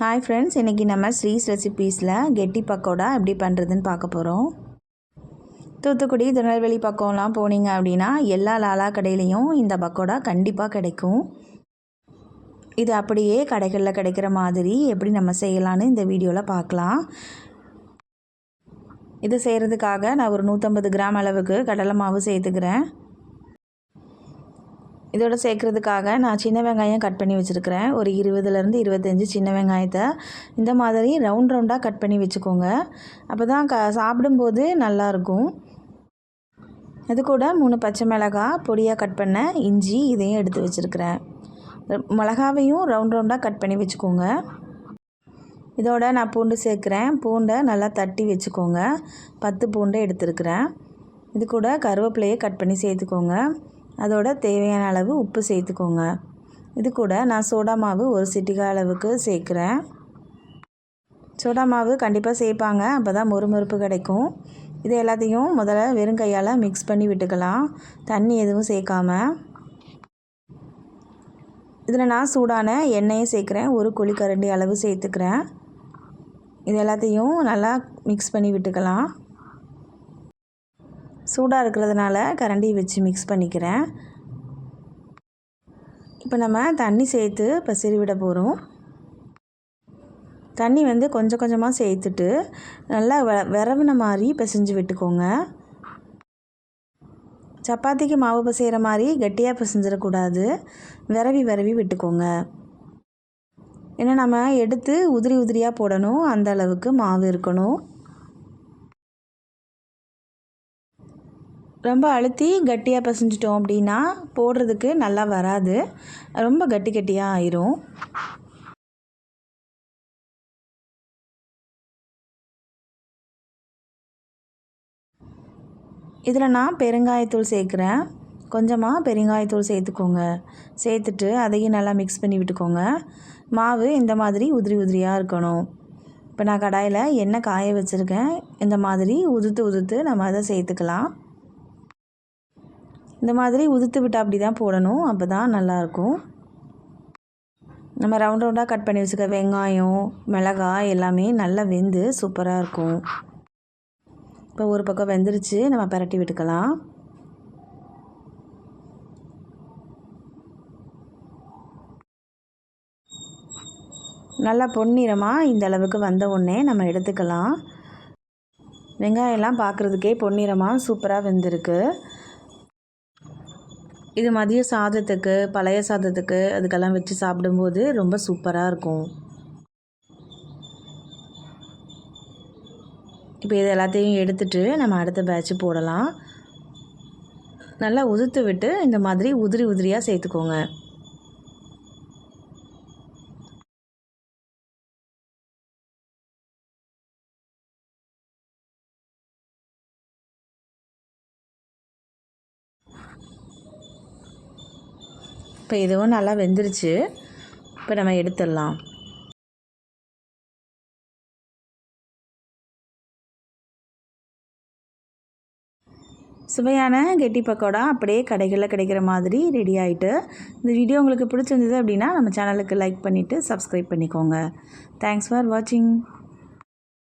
Hi friends இன்றைக்கி நம்ம ஸ்ரீஸ் ரெசிபீஸில் கெட்டி பக்கோடா எப்படி பண்ணுறதுன்னு பார்க்க போகிறோம் தூத்துக்குடி திருநெல்வேலி பக்கம்லாம் போனீங்க அப்படின்னா எல்லா லாலா கடையிலையும் இந்த பக்கோடா கண்டிப்பாக கிடைக்கும். இது அப்படியே கடைகளில் கிடைக்கிற மாதிரி எப்படி நம்ம செய்யலான்னு இந்த வீடியோவில் பார்க்கலாம். இது செய்கிறதுக்காக நான் ஒரு நூற்றம்பது கிராம் அளவுக்கு கடலை மாவு சேர்த்துக்கிறேன். இதோட சேர்க்குறதுக்காக நான் சின்ன வெங்காயம் கட் பண்ணி வச்சுருக்கிறேன். ஒரு இருபதுலேருந்து இருபத்தஞ்சி சின்ன வெங்காயத்தை. இந்த மாதிரி ரவுண்ட் ரவுண்டாக கட் பண்ணி வச்சுக்கோங்க. அப்போ தான் க சாப்பிடும்போது நல்லாயிருக்கும் அது கூட மூணு பச்சை மிளகாய் பொடியாக கட் பண்ண இஞ்சி இதையும் எடுத்து வச்சுருக்கிறேன். மிளகாவையும் ரவுண்ட் ரவுண்டாக கட் பண்ணி வச்சுக்கோங்க. இதோட நான் பூண்டு சேர்க்குறேன். பூண்டை நல்லா தட்டி வச்சுக்கோங்க. பத்து பூண்டை எடுத்துருக்குறேன். இது கூட கருவேப்பிலையை கட் பண்ணி சேர்த்துக்கோங்க. அதோட தேவையான அளவு உப்பு சேர்த்துக்கோங்க. இது கூட நான் சோடா மாவு ஒரு சிட்டிகா அளவுக்கு சேர்க்குறேன். சோடா மாவு கண்டிப்பாக சேர்ப்பாங்க அப்போ தான் மொறுமொறுப்பு கிடைக்கும். இது எல்லாத்தையும் முதல்ல வெறும் கையால் மிக்ஸ் பண்ணி விட்டுக்கலாம். தண்ணி எதுவும் சேர்க்காம. இதில் நான் சூடான எண்ணெயை சேர்க்குறேன் ஒரு குழிக்கரண்டி அளவு சேர்த்துக்கிறேன். இது எல்லாத்தையும் நல்லா மிக்ஸ் பண்ணி விட்டுக்கலாம். சூடாக இருக்கிறதுனால கரண்டி வச்சு மிக்ஸ் பண்ணிக்கிறேன். இப்போ நம்ம தண்ணி சேர்த்து பசிறி விட போகிறோம் தண்ணி வந்து கொஞ்சம் கொஞ்சமாக சேர்த்துட்டு நல்லா வ விரவின மாதிரி பிசைஞ்சு விட்டுக்கோங்க. சப்பாத்திக்கு மாவு பசைகிற மாதிரி கட்டியாக பிசைஞ்சிடக்கூடாது. விரவி விரவி விட்டுக்கோங்க. ஏன்னா நம்ம எடுத்து உதிரி உதிரியாக போடணும். அந்த அளவுக்கு மாவு இருக்கணும். ரொம்ப அழுத்தி கட்டியாக பசைஞ்சிட்டோம் அப்படின்னா போடுறதுக்கு நல்லா வராது. ரொம்ப கட்டி கட்டியாக ஆயிரும். இதில் நான் பெருங்காயத்தூள் சேர்க்குறேன். கொஞ்சமாக பெருங்காயத்தூள் சேர்த்துக்கோங்க. சேர்த்துட்டு அதையும் நல்லா மிக்ஸ் பண்ணி விட்டுக்கோங்க. மாவு இந்த மாதிரி உதிரி உதிரியாக இருக்கணும். இப்போ நான் கடாயில் எண்ணெய் காய வச்சுருக்கேன். இந்த மாதிரி உதுத்து உதுத்து நம்ம அதை சேர்த்துக்கலாம். இந்த மாதிரி உதுத்து விட்டு அப்படி தான் போடணும். அப்போ தான் நல்லாயிருக்கும். நம்ம ரவுண்ட் ரவுண்டாக கட் பண்ணி வச்சுக்க வெங்காயம் மிளகாய் எல்லாமே நல்லா வெந்து சூப்பராக இருக்கும். இப்போ ஒரு பக்கம் வெந்துருச்சு நம்ம பரட்டி விட்டுக்கலாம். நல்லா பொன்னிறமாக இந்த அளவுக்கு வந்த உடனே நம்ம எடுத்துக்கலாம். வெங்காயம்லாம் பார்க்குறதுக்கே பொன்னிறமாக சூப்பராக வெந்திருக்கு. இது மதிய சாதத்துக்கு பழைய சாதத்துக்கு அதுக்கெல்லாம் வச்சு சாப்பிடும்போது ரொம்ப சூப்பராக இருக்கும். இப்போ இது எல்லாத்தையும் எடுத்துகிட்டு நம்ம அடுத்த பேட்ச் போடலாம். நல்லா உதுத்து விட்டு இந்த மாதிரி உதிரி உதிரியாக சேர்த்துக்கோங்க. இப்போ இதுவும் நல்லா வெந்துருச்சு. இப்போ நம்ம எடுத்துடலாம். சுவையான கெட்டி பக்கோடா அப்படியே கடைகளில் கிடைக்கிற மாதிரி ரெடி ஆகிட்டு இந்த வீடியோ உங்களுக்கு பிடிச்சிருந்தது அப்படின்னா நம்ம சேனலுக்கு லைக் பண்ணிவிட்டு சப்ஸ்கிரைப் பண்ணிக்கோங்க. தேங்க்ஸ் ஃபார் வாட்சிங்